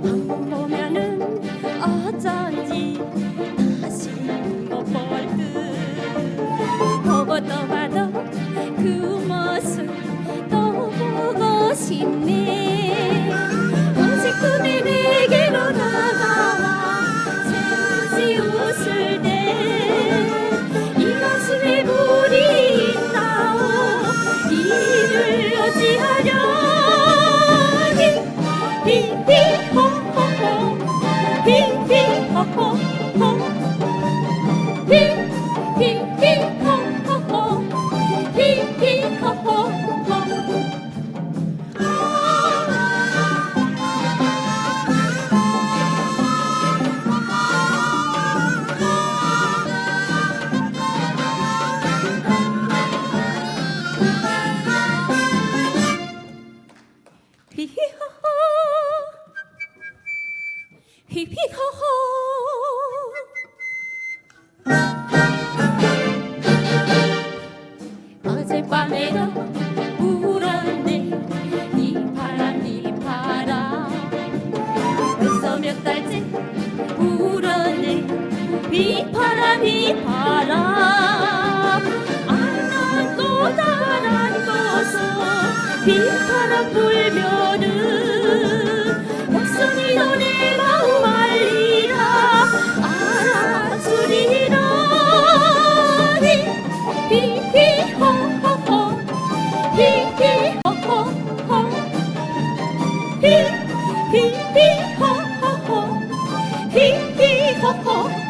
문 보면은 어쩐지 다시 못볼듯 보고 또 봐도 그 모습 또 보고 싶네 히히호호 비바람 비바람 안난 꽃 안난 꽃은 비바람 불면은 목소리로 내 마음 알리라. 알아주리라. 히히호호호 히히호호호 히히호호호 히히호호